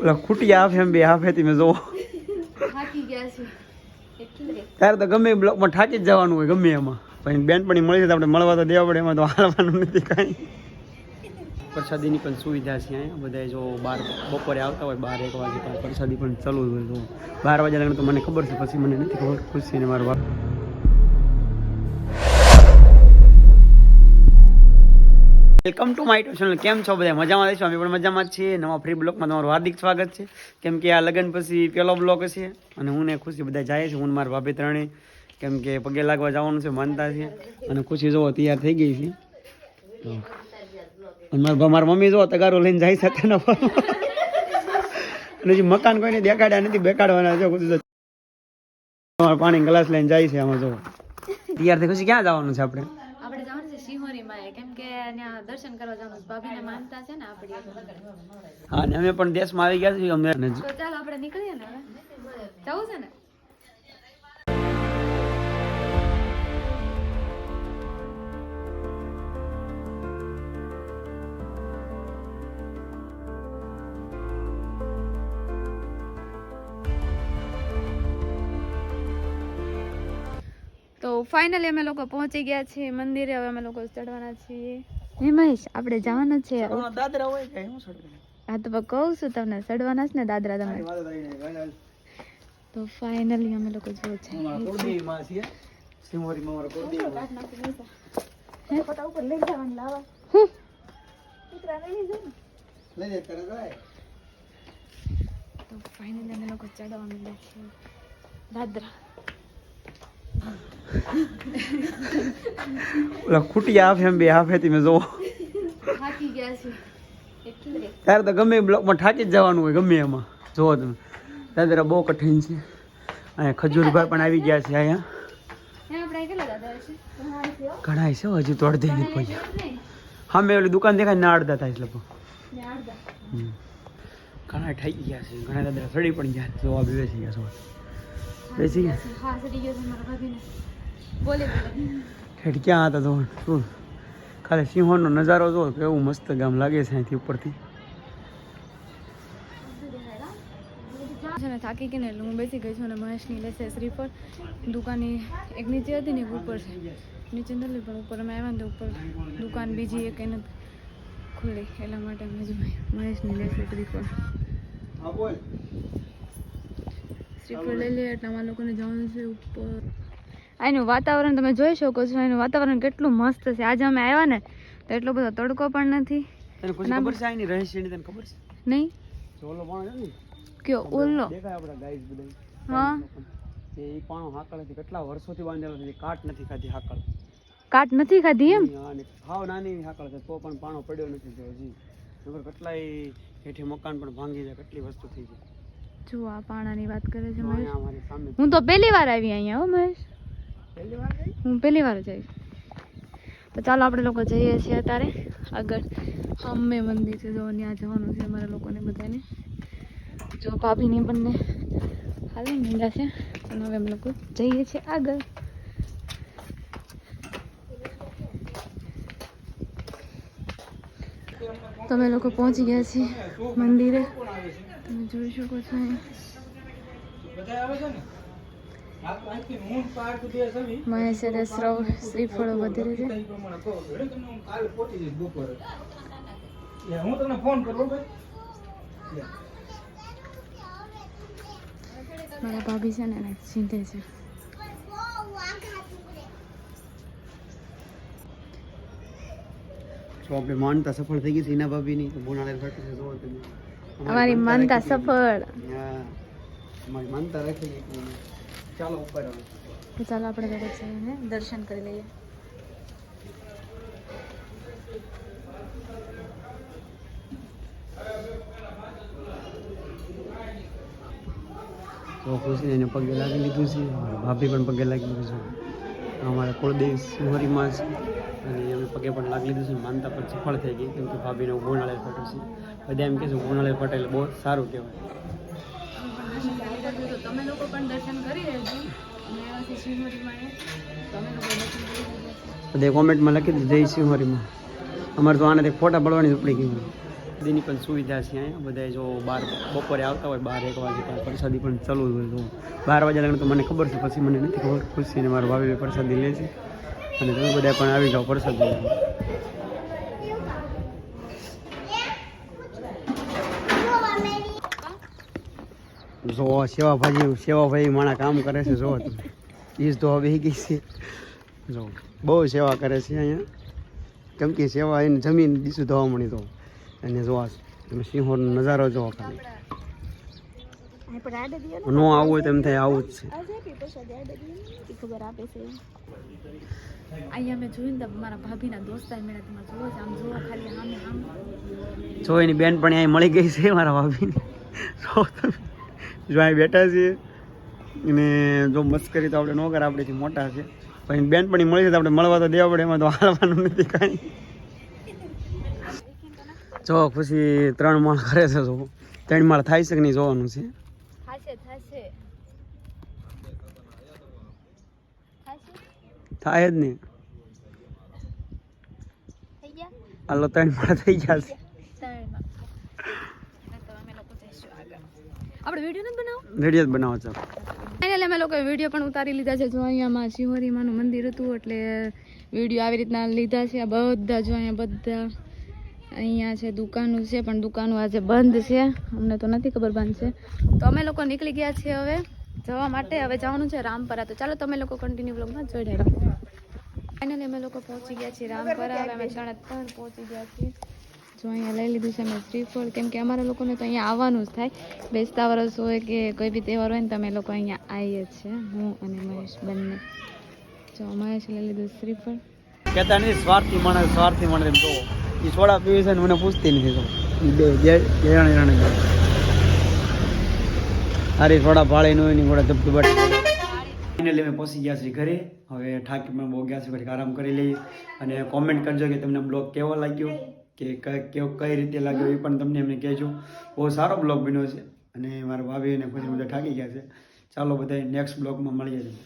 ઓલા ખૂટી હાફ એમ બે હાફે તમે જોવો. ત્યારે તો ગમે એ બ્લોકમાં થાકી જ જવાનું હોય ગમે એમાં. પછી બેનપણી મળી છે તો આપણે મળવા તો દેવા પડે એમાં તો હાલવાનું નથી કાંઈ. પ્રસાદીની પણ સુવિધા છે અહીંયા. બધા જો બાર બપોરે આવતા હોય બાર એક વાગે પ્રસાદી પણ ચાલુ હોય. તો બાર વાગ્યા લગ્ન તો મને ખબર છે પછી મને નથી ખબર. ખુશી ને મારું બાપ. Welcome to my YouTube channel કેમ છો બધા? મજામાં રહીશું? અમે પણ મજામાં જ છીએ. નવા ફ્રી બ્લોગમાં તમારું હાર્દિક સ્વાગત છે. કેમ કે આ લગ્ન પછી પહેલો બ્લોગ છે અને હું ને ખુશી બધા જાય છે. હું મારા ભાભી ત્રણે. કેમ કે પગે લાગવા જવાનું છે, માનતા છે. અને ખુશી જોવો તૈયાર થઈ ગઈ છે. મારા મારા મમ્મી જોવો તગારો લઈને જાય છે તેના પર. અને જે મકાન કોઈને દેખાડ્યા નથી, બેકાડવાના છે. ખુશી પાણી ગ્લાસ લઈને જાય છે આમાં જોવો તૈયાર થઈ ખુશી ક્યાં જવાનું છે આપણે આપણે જવાનું છે શિહોરી માં કેમ કે ત્યાં દર્શન કરવા જવાનું ભાભીને માનતા છે ને આપણી હા અમે પણ દેશમાં આવી ગયા છીએ અમે તો ચાલો આપણે નીકળીએ ને હવે. જવું છે ને? તો ફાઇનલી અમે લોકો પહોંચી ગયા છીએ મંદિરે હવે અમે લોકો ચડવાના છીએ. હે મહેશ આપણે જવાના છે. દાદરા હોય કે હા તો કહું છું તમને ચડવાના છે ને દાદરા તમે તો ફાઇનલી અમે લોકો જો છે. તો ફાઇનલી અમે લોકો ચડવા છીએ. દાદરા. ઓલા ખૂટી આફે એમ બે હાફે તમે જોવો. ત્યારે તો ગમે બ્લોકમાં થાકી જ જવાનું હોય ગમે એમાં. જોવો તમે. દાદરા બહુ કઠિન છે. અહીંયા ખજૂરભાઈ પણ આવી ગયા છે અહીંયા. ઘણા છે હજુ તો અડધે નહીં પહોંચ્યા. હા મેં ઓલી દુકાન દેખાય ના અડધા થાય એટલે હમ. ઘણા થઈ ગયા છે. ઘણા દાદરા સડી પણ ગયા. જોવા બેસી ગયા છો. બેસી ગયા હા સડી ગયો મારા ભાભીને બોલે બોલે ક્યાં હતા તો શું ખાલી સિંહોનો નજારો જો કેવું મસ્ત ગામ લાગે છે અહીંથી ઉપરથી છે ને થાકી ગઈને એટલે હું બેસી ગઈ છું અને મહેશની લેશે શ્રીફળ દુકાનની એક નીચે હતી ને એક ઉપર છે નીચે નથી પણ ઉપર અમે આવ્યા ને ઉપર દુકાન બીજી એક એને ખુલ્લી એટલા માટે અમે જ મહેશની લેશે શ્રીફળ બોલ શ્રીફળ લઈ લઈએ એટલે અમારા લોકોને જવાનું છે ઉપર. અહીંનું વાતાવરણ તમે જોઈ શકો છો એનું વાતાવરણ કેટલું મસ્ત છે. આજે અમે આવ્યા ને તો એટલો બધો તડકો પણ નથી. તને ખબર છે આની રહસ્યની તને ખબર છે? નહીં? ચોલો પાણો ને કયો? ઓલો? દેખાય આપણા ગાઈસ બધા હા. એ પાણો હાકળ કેટલા વર્ષોથી બાંધેલો છે કાટ નથી ખાધી હાકળ. કાટ નથી ખાધી એમ? હાવ નાની હાકળ છે તો પણ પાણો પડ્યો નથી હજી કેટલાય હેઠે મકાન પણ ભાંગી જાય કેટલી વસ્તુ થઈ જાય. જો આ પાણાની વાત કરે છે મહેશ. હું તો પહેલી વાર આવી અહીંયા હો મહેશ. પહેલી વાર ગઈ? હું પહેલી વાર જ આવી. તો ચાલો આપણે લોકો જઈએ છીએ અત્યારે. આગળ અમે મંદિર છે જો ત્યાં જવાનું છે અમારા લોકોને બધાને. જો ભાભીને બંને હાલે મીંડા છે. અને હવે અમે લોકો જઈએ છીએ આગળ. તો અમે લોકો પહોંચી ગયા છીએ મંદિરે. તમે જોઈ શકો છો. મહેશ શ્રવ શ્રીફળો વગેરે છે. હું તમને ફોન કરું મારા ભાભી છે ને એને છે. જો આપણે માનતા સફળ થઈ ગઈ છે એના ભાભીની તો બોનાળે ફાટી છે જોવો તમે. અમારી માનતા સફળ. અમારી માનતા રાખી ચાલો ઉપર તો ચાલો આપણે લોકો દર્શન કરી લઈએ. તો એને પગે લાગી લીધું છે. ભાભી પણ પગે લાગી લીધું છે. અમારા કુળદેવ સુહરીમાં છે. પગે પણ લાગી લીધું છે માનતા પણ સફળ થઈ ગઈ. કેમ કે ભાભીને ગુણાળે પટેલ છે. બધા એમ કહે છે ગુણાળે પટેલ બહુ સારું કહેવાય. તમે લોકો પણ દર્શન કરી લેજો બધે કોમેન્ટમાં લખી દીધું જય સિંહોરીમાં અમારે તો આને ફોટા પડવાની ઉપડી ગયું દીની પણ સુવિધા છે અહીંયા. બધા જો બાર બપોરે આવતા હોય બાર એક વાગે ત્યાં પ્રસાદી પણ ચાલુ હોય. તો બાર વાગ્યા લગ્ન તો મને ખબર છે પછી મને નથી ખબર. ખુશી અને મારા ભાભી પ્રસાદી લે છે. અને તમે બધા પણ આવી જાઓ પ્રસાદી. જો સેવા ભાજી સેવા ભાઈ માણા કામ કરે છે, જો. ઈજ તો હવે ગઈ છે. જો, બહુ સેવા કરે છે અહીંયા. કેમ કે સેવા એને જમીન દીસું ધોવા મળી તો. અને જોવા તમે સિંહોનો નજારો જોવા ખાલી. નો આવું હોય તો એમ થાય આવું જ છે. ખબર આપે છે. અહીંયા મેં જોયું ને મારા ભાભીના દોસ્તાર મેળા તમે જોવો છો. આમ જોવો ખાલી આમે આમ જો એની બેન પણ અહીં મળી ગઈ છે મારા ભાભીની. જો જો અહીં બેઠા છીએ. અને જો મસ્કરી તો આપણે ન કરે આપણેથી મોટા છે. પણ બેન પણ મળી છે તો આપણે મળવા તો દેવા પડે એમાં તો હાલવાનું નથી કાંઈ. જો ખુશી ત્રણ માળ કરે છે જો. ત્રણ માળ થાય છે કે નહીં જોવાનું છે? થાશે. થાય જ નહીં હાલો ત્રણ માળ થઈ આગળ. આપણે વીડિયો નથી બનાવો? વીડિયો જ બનાવો છો. ફાઇનલી અમે લોકોએ વીડિયો પણ ઉતારી લીધા છે. જો અહીંયામાં શિહોરીમાનું મંદિર હતું એટલે વીડિયો આવી રીતના લીધા છે. આ બધા જો અહીંયા બધા અહીંયા છે, દુકાનો છે, પણ દુકાનો આજે બંધ છે. અમને તો નથી ખબર બંધ છે. તો અમે લોકો નીકળી ગયા છીએ હવે જવા માટે. હવે જવાનું છે રામપરા. તો ચાલો તમે લોકો કન્ટિન્યુ બ્લોગમાં જોઈ રહો ફાઇનલી અમે લોકો પહોંચી ગયા છીએ રામપરા. હવે અમે ત્રણ પહોંચી ગયા છીએ. જો અહીંયા લઈ લીધું છે અમે શ્રીફળ કેમ કે અમારા લોકોને તો અહીંયા આવવાનું જ થાય. બેસતા વરસ હોય કે કોઈ બી તહેવાર હોય ને તો અમે લોકો અહીંયા આવીએ છીએ. હું અને મહેશ બંને. જો મહેશ લઈ લીધું શ્રીફળ કહેતા નહીં સ્વાર્થી માણસ સ્વાર્થી માણસ એમ એ સોડા પીવે છે ને મને પૂછતી નથી તો બે જણ જણ હારી સોડા ભાળે નો એની ઘોડા ધબધબાટ ફાઇનલી અમે પહોંચી ગયા છીએ ઘરે. હવે પણ બહુ ગયા છે ઘરે આરામ કરી લઈએ. અને કોમેન્ટ કરજો કે તમને બ્લોગ કેવો લાગ્યો? કે કેવો કઈ રીતે લાગ્યો એ પણ તમને એમને કહેજો. બહુ સારો બ્લોગ બન્યો છે. અને મારા ભાભી અને પછી બધા થાકી ગયા છે. ચાલો બધા નેક્સ્ટ બ્લોગમાં મળીએ છીએ.